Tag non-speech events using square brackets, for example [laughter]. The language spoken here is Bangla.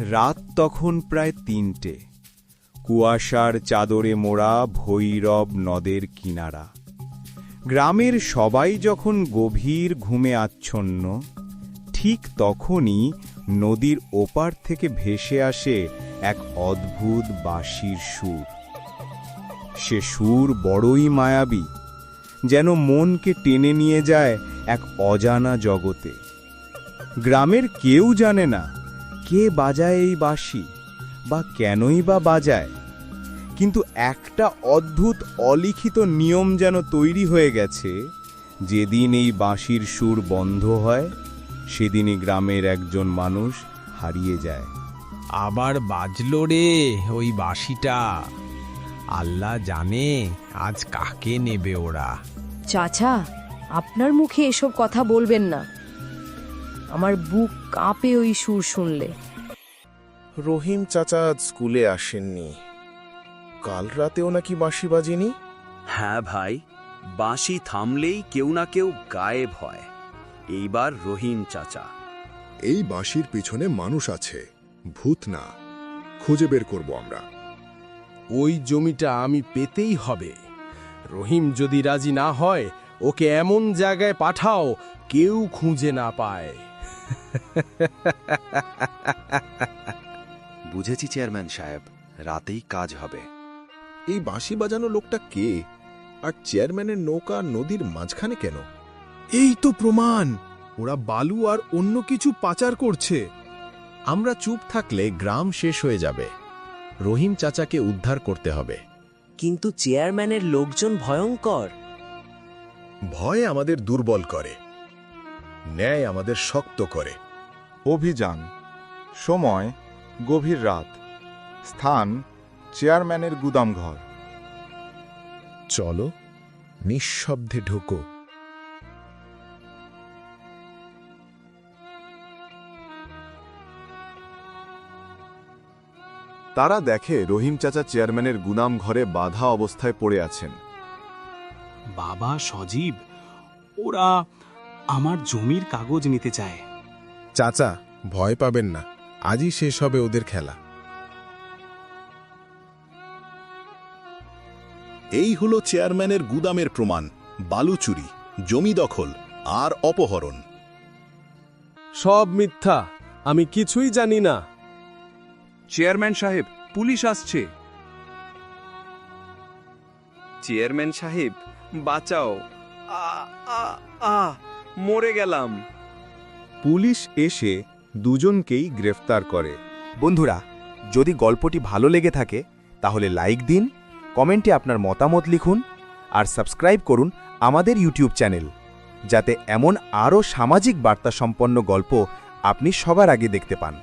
রাত তখন প্রায় তিনটে। কুয়াশার চাদরে মোড়া ভৈরব নদের কিনারা। গ্রামের সবাই যখন গভীর ঘুমে আচ্ছন্ন, ঠিক তখনই নদীর ওপার থেকে ভেসে আসে এক অদ্ভুত বাঁশির সুর। সে সুর বড়ই মায়াবী, যেন মনকে টেনে নিয়ে যায় এক অজানা জগতে। গ্রামের কেউ জানে না কে বাজায় এই বাঁশি? বা কেনই বা বাজায়? কিন্তু একটা অদ্ভুত অলিখিত নিয়ম যেন তৈরি হয়ে গেছে যেদিন এই বাঁশির সুর বন্ধ হয় সেদিনই গ্রামের একজন মানুষ হারিয়ে যায়। আবার বাজলো রে ওই বাঁশিটা। আল্লাহ জানে আজ কাকে নেবে ওরা। চাচা আপনার মুখে এসব কথা বলবেন না। আমার বুক কাঁপে ওই সুর শুনলে। রহিম চাচা আজ স্কুলে আসেননি। কাল রাতেও নাকি বাঁশি বাজেনি? হ্যাঁ ভাই বাঁশি থামলেই কেউ না কেউ গায়েব হয়। এইবার রহিম চাচা। এই বাঁশির পিছনে মানুষ আছে ভূত না। খুঁজে বের করব আমরা। ওই জমিটা আমি পেতেই হবে। রহিম যদি রাজি না হয় ওকে এমন জায়গায় পাঠাও কেউ খুঁজে না পায়। [laughs] বুঝেছি চেয়ারম্যান সাহেব। রাতেই কাজ হবে। এই বাঁশি বাজানো লোকটা কে? আর চেয়ারম্যানের নৌকা নদীর মাঝখানে কেন? এই তো প্রমাণ! ওরা বালু আর অন্য কিছু পাচার করছে। আমরা চুপ থাকলে গ্রাম শেষ হয়ে যাবে। রহিম চাচাকে উদ্ধার করতে হবে। কিন্তু চেয়ারম্যানের লোকজন ভয়ঙ্কর। ভয় আমাদের দুর্বল করে। ন্যায় আমাদের শক্ত করে। অভিযান। সময় গভীর রাত। স্থান চেয়ারম্যানের গুদামঘর। চলো নিঃশব্দে ঢুকো। তারা দেখে রহিম চাচা চেয়ারম্যানের গুদাম ঘরে বাধা অবস্থায় পড়ে আছেন। বাবা সজীব ওরা আমার জমির কাগজ নিতে চায়। চাচা ভয় পাবেন না। আজই শেষ হবে ওদের খেলা। এই হলো চেয়ারম্যানের গুদামের প্রমাণ বালুচুরি জমি দখল আর অপহরণ। সব মিথ্যা আমি কিছুই জানি না। চেয়ারম্যান সাহেব পুলিশ আসছে। চেয়ারম্যান সাহেব বাঁচাও। আ আ আ মরে গেলাম। পুলিশ এসে দুজনকেই গ্রেফতার করে। বন্ধুরা, যদি গল্পটি ভালো লেগে থাকে, তাহলে লাইক দিন, কমেন্টে আপনার মতামত লিখুন, আর সাবস্ক্রাইব করুন আমাদের ইউটিউব চ্যানেল, যাতে এমন আরও সামাজিক বার্তা সম্পন্ন গল্প আপনি সবার আগে দেখতে পান।